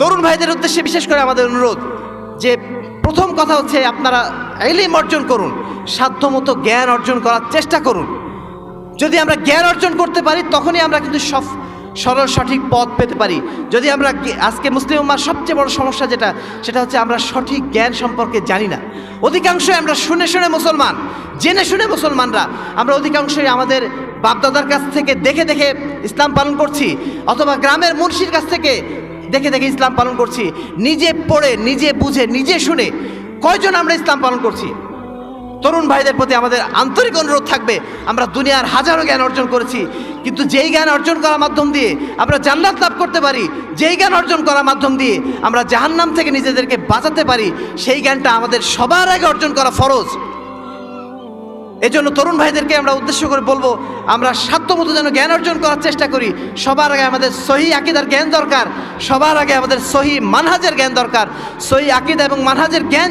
তরুণ ভাইদের উদ্দেশ্যে বিশেষ করে আমাদের অনুরোধ যে প্রথম কথা হচ্ছে আপনারা এলিম অর্জন করুন, সাধ্যমতো জ্ঞান অর্জন করার চেষ্টা করুন। যদি আমরা জ্ঞান অর্জন করতে পারি, তখনই আমরা কিন্তু সব সরল, সঠিক পথ পেতে পারি। যদি আমরা আজকে মুসলিম উম্মার সবচেয়ে বড় সমস্যা যেটা, সেটা হচ্ছে আমরা সঠিক জ্ঞান সম্পর্কে জানি না। অধিকাংশই আমরা শুনে শুনে মুসলমান, জেনে শুনে মুসলমানরা। আমরা অধিকাংশই আমাদের বাপদাদার কাছ থেকে দেখে দেখে ইসলাম পালন করছি, অথবা গ্রামের মুন্সির কাছ থেকে দেখে দেখে ইসলাম পালন করছি। নিজে পড়ে, নিজে বুঝে, নিজে শুনে কয়জন আমরা ইসলাম পালন করছি? তরুণ ভাইদের প্রতি আমাদের আন্তরিক অনুরোধ থাকবে, আমরা দুনিয়ার হাজারো জ্ঞান অর্জন করেছি, কিন্তু যেই জ্ঞান অর্জন করার মাধ্যম দিয়ে আমরা জান্নাত লাভ করতে পারি, যেই জ্ঞান অর্জন করার মাধ্যম দিয়ে আমরা জাহান্নাম থেকে নিজেদেরকে বাঁচাতে পারি, সেই জ্ঞানটা আমাদের সবার আগে অর্জন করা ফরজ। এজন্য তরুণ ভাইদেরকে আমরা উদ্দেশ্য করে বলব, আমরা সাধ্যমতো যেন জ্ঞান অর্জন করার চেষ্টা করি। সবার আগে আমাদের সহি আকিদার জ্ঞান দরকার, সবার আগে আমাদের সহি মানহাজের জ্ঞান দরকার। সহি আকিদা এবং মানহাজের জ্ঞান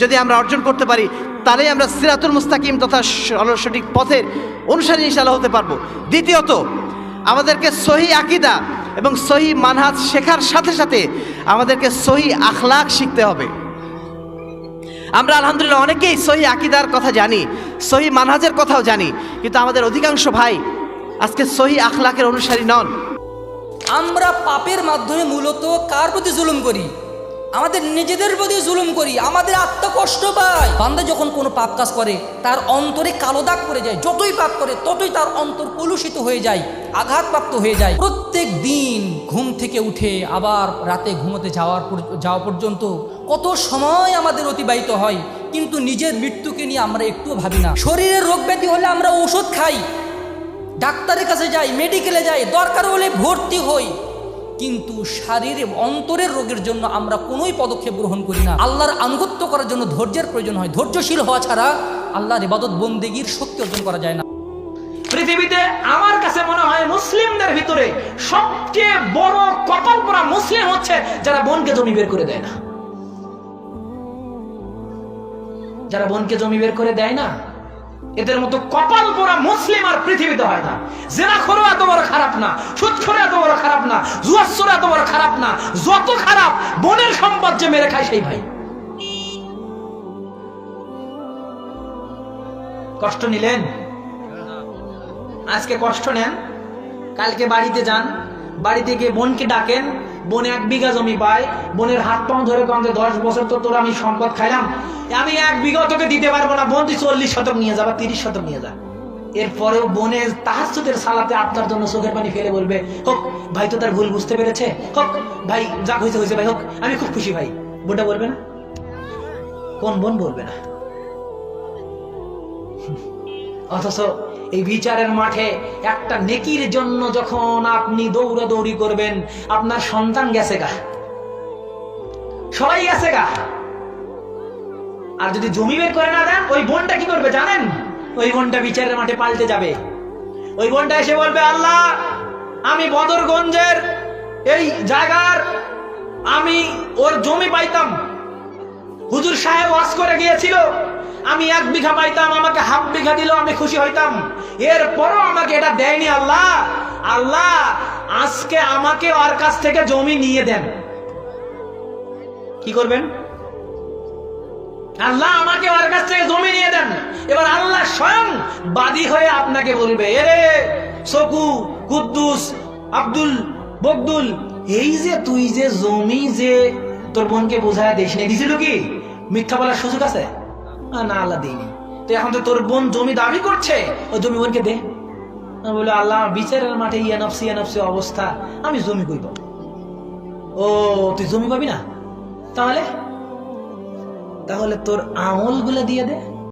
যদি আমরা অর্জন করতে পারি, তাহলেই আমরা সিরাতুল মুস্তাকিম তথা সঠিক পথের অনুসারী ইনশাল্লাহ হতে পারব। দ্বিতীয়ত, আমাদেরকে সহি আকিদা এবং সহি মানহাজ শেখার সাথে সাথে আমাদেরকে সহি আখলাক শিখতে হবে। আমরা আলহামদুলিল্লাহ অনেকেই সহি আকিদার কথা জানি, সহি মানহাজের কথাও জানি, কিন্তু আমাদের অধিকাংশ ভাই আজকে সহি আখলাকের অনুসারী নন। আমরা পাপের মাধ্যমে মূলত কার প্রতি জুলুম করি? আমাদের নিজেদের প্রতি জুলুম করি, আমাদের আত্মা কষ্ট পায়। বান্দা যখন কোনো পাপ কাজ করে, তার অন্তরে কালো দাগ পড়ে যায়। যতই পাপ করে, ততই তার অন্তর কলুষিত হয়ে যায়, আঘাতপ্রাপ্ত হয়ে যায়। প্রত্যেক দিন ঘুম থেকে উঠে আবার রাতে ঘুমোতে যাওয়ার যাওয়া পর্যন্ত কত সময় আমাদের অতিবাহিত হয়, কিন্তু নিজের মৃত্যুকে নিয়ে আমরা একটুও ভাবি না। শরীরের রোগ ব্যাধি হলে আমরা ওষুধ খাই, ডাক্তারের কাছে যাই মেডিকেলে যাই, দরকার হলে ভর্তি হই। কিন্তু শারীরিক অন্তরের রোগের জন্য আমরা কোনোই পদক্ষেপ গ্রহণ করি না। আল্লাহর আনুগত্য করার জন্য ধৈর্যের প্রয়োজন হয়। ধৈর্যশীল হওয়া ছাড়া আল্লাহর ইবাদত বন্দেগীর শক্তি অর্জন করা যায় না। পৃথিবীতে আমার কাছে মনে হয় মুসলিমদের ভিতরে সবচেয়ে বড় কপাল পরা মুসলিম হচ্ছে যারা বোনকে জমি বের করে দেয় না। যারা বোনকে জমি বের করে দেয় না এদের মতো কপাল পরা মুসলিম আর পৃথিবীতে হয় না। জেনা খোরো এত বড় খারাপ না সুদ এত বড় খারাপ না জুয়াচ্ছর এত বড় খারাপ না, যত খারাপ বোনের সম্পদ যে মেরে খায় সেই ভাই। কষ্ট নিলেন? আজকে কষ্ট নেন? কালকে বাড়িতে যান, বাড়িতে গিয়ে বোনকে ডাকেন বোন এক বিঘা জমি পায়, বোনের হাত পাও ধরে কমতে দশ বছর তো তোর আমি সম্পদ খাইলাম। আমি এক বিঘা তোকে দিতে পারব না, বোন, তুই চল্লিশ শতক নিয়ে যাবা তিরিশ শতক নিয়ে যা। এরপরেও বোনের তাহাজুদের সালাতে আপনার জন্য চোখের পানি ফেলে বলবে, হোক, ভাই তো তার ভুল বুঝতে পেরেছে। হোক, ভাই, যা হয়েছে হয়েছে ভাই, হোক, আমি খুব খুশি, ভাই। বোনটা বলবে না। কোন বোন বলবে না। অথচ এই বিচারের মাঠে একটা নেকির জন্য যখন আপনি দৌড়াদৌড়ি করবেন, আপনার সন্তান গেছে গা? সবাই গেছে গা? আর যদি জমি বের করে না দেন, ওই বোনটা কি করবে জানেন? ওই বোনটা বিচারের মাঠে পাল্টে যাবে। ওই বোনটা এসে বলবে, আল্লাহ, আমি বদরগঞ্জের এই জায়গার, আমি ওর জমি পাইতাম। হুজুর সাহেব ওয়াজ করে গিয়েছিল আমি এক বিঘা পাইতাম, আমাকে হাফ বিঘা দিল, আমি খুশি হইতাম। এরপরও আমাকে এটা দেয়নি আল্লাহ। আল্লাহ, আজকে আমাকে ওর কাছ থেকে জমি নিয়ে দেন। কি করবেন? আল্লাহ আমাকে ওর কাছ থেকে জমি নিয়ে দেন। এবার আল্লাহ স্বয়ং বাদী হয়ে আপনাকে বলবে এরে সকু, কুদ্দুস, আব্দুল, বকদুল, এই যে তুই যে জমি যে তোর বোনকে বোঝায় দিস না, দিছিল কি? মিথ্যা বলার সুযোগ আছে? না আল্লাহ দিইনি তো এখন তো তোর বোন জমি দাবি করছে? ওই জমি বোনকে দে। আমি আল্লাহ বিচারের মাঠে ইয়ানফসি ইয়ানফসি অবস্থা, আমি জমি কই ও, তুই জমি পাবি না? তাহলে? তাহলে তোর আমলগুলো দিয়ে দে।